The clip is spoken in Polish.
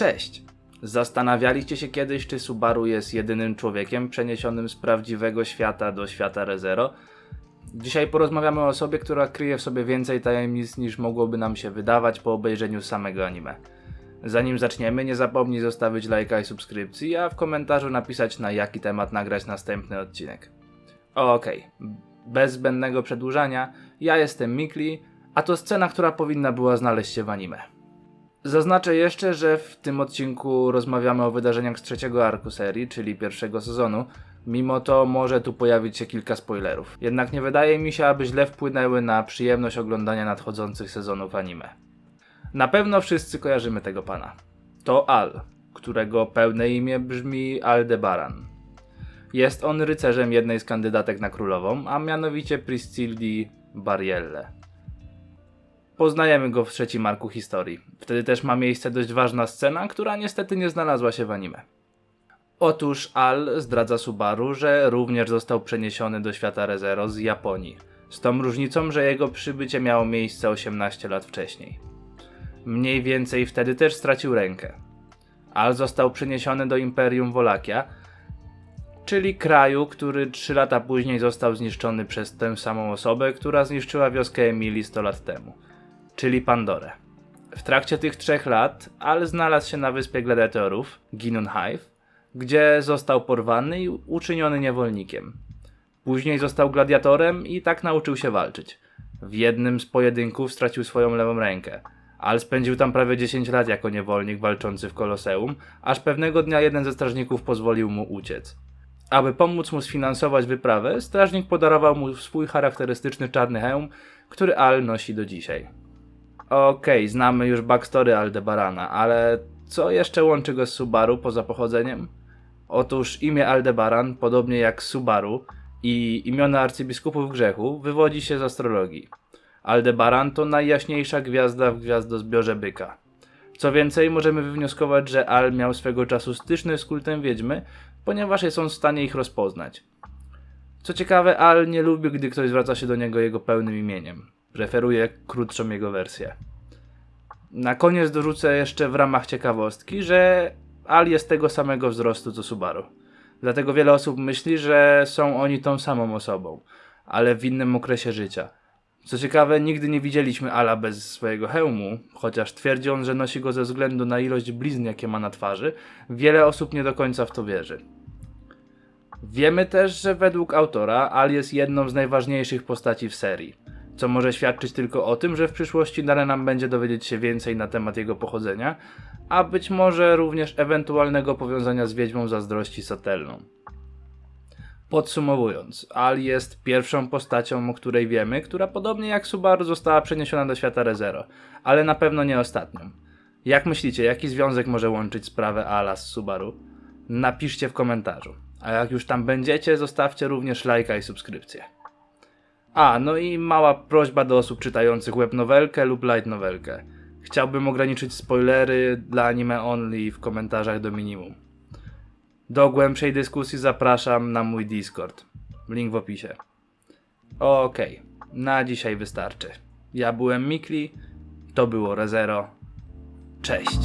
Cześć! Zastanawialiście się kiedyś, czy Subaru jest jedynym człowiekiem przeniesionym z prawdziwego świata do świata ReZero? Dzisiaj porozmawiamy o osobie, która kryje w sobie więcej tajemnic niż mogłoby nam się wydawać po obejrzeniu samego anime. Zanim zaczniemy, nie zapomnij zostawić lajka i subskrypcji, a w komentarzu napisać na jaki temat nagrać następny odcinek. Okej, bez zbędnego przedłużania, ja jestem Mikli, a to scena, która powinna była znaleźć się w anime. Zaznaczę jeszcze, że w tym odcinku rozmawiamy o wydarzeniach z trzeciego arku serii, czyli pierwszego sezonu. Mimo to może tu pojawić się kilka spoilerów. Jednak nie wydaje mi się, aby źle wpłynęły na przyjemność oglądania nadchodzących sezonów anime. Na pewno wszyscy kojarzymy tego pana. To Al, którego pełne imię brzmi Aldebaran. Jest on rycerzem jednej z kandydatek na królową, a mianowicie Priscilli Barielle. Poznajemy go w trzecim marku historii. Wtedy też ma miejsce dość ważna scena, która niestety nie znalazła się w anime. Otóż Al zdradza Subaru, że również został przeniesiony do świata ReZero z Japonii. Z tą różnicą, że jego przybycie miało miejsce 18 lat wcześniej. Mniej więcej wtedy też stracił rękę. Al został przeniesiony do Imperium Wolakia, czyli kraju, który 3 lata później został zniszczony przez tę samą osobę, która zniszczyła wioskę Emilii 100 lat temu, czyli Pandorę. W trakcie tych trzech lat Al znalazł się na wyspie gladiatorów, Ginun Hive, gdzie został porwany i uczyniony niewolnikiem. Później został gladiatorem i tak nauczył się walczyć. W jednym z pojedynków stracił swoją lewą rękę. Al spędził tam prawie 10 lat jako niewolnik walczący w Koloseum, aż pewnego dnia jeden ze strażników pozwolił mu uciec. Aby pomóc mu sfinansować wyprawę, strażnik podarował mu swój charakterystyczny czarny hełm, który Al nosi do dzisiaj. Okej, znamy już backstory Aldebarana, ale co jeszcze łączy go z Subaru poza pochodzeniem? Otóż imię Aldebaran, podobnie jak Subaru i imiona arcybiskupów grzechu, wywodzi się z astrologii. Aldebaran to najjaśniejsza gwiazda w gwiazdozbiorze byka. Co więcej, możemy wywnioskować, że Al miał swego czasu styczność z kultem wiedźmy, ponieważ jest on w stanie ich rozpoznać. Co ciekawe, Al nie lubi, gdy ktoś zwraca się do niego jego pełnym imieniem. Preferuje krótszą jego wersję. Na koniec dorzucę jeszcze w ramach ciekawostki, że Al jest tego samego wzrostu co Subaru. Dlatego wiele osób myśli, że są oni tą samą osobą, ale w innym okresie życia. Co ciekawe, nigdy nie widzieliśmy Ala bez swojego hełmu, chociaż twierdzi on, że nosi go ze względu na ilość blizn, jakie ma na twarzy. Wiele osób nie do końca w to wierzy. Wiemy też, że według autora Al jest jedną z najważniejszych postaci w serii, co może świadczyć tylko o tym, że w przyszłości dane nam będzie dowiedzieć się więcej na temat jego pochodzenia, a być może również ewentualnego powiązania z Wiedźmą Zazdrości Satelną. Podsumowując, Al jest pierwszą postacią, o której wiemy, która podobnie jak Subaru została przeniesiona do świata ReZero, ale na pewno nie ostatnią. Jak myślicie, jaki związek może łączyć sprawę Ala z Subaru? Napiszcie w komentarzu. A jak już tam będziecie, zostawcie również lajka i subskrypcję. A, no i mała prośba do osób czytających webnowelkę lub light novelkę. Chciałbym ograniczyć spoilery dla anime only w komentarzach do minimum. Do głębszej dyskusji zapraszam na mój Discord. Link w opisie. Okej, na dzisiaj wystarczy. Ja byłem Mikli, to było Rezero. Cześć.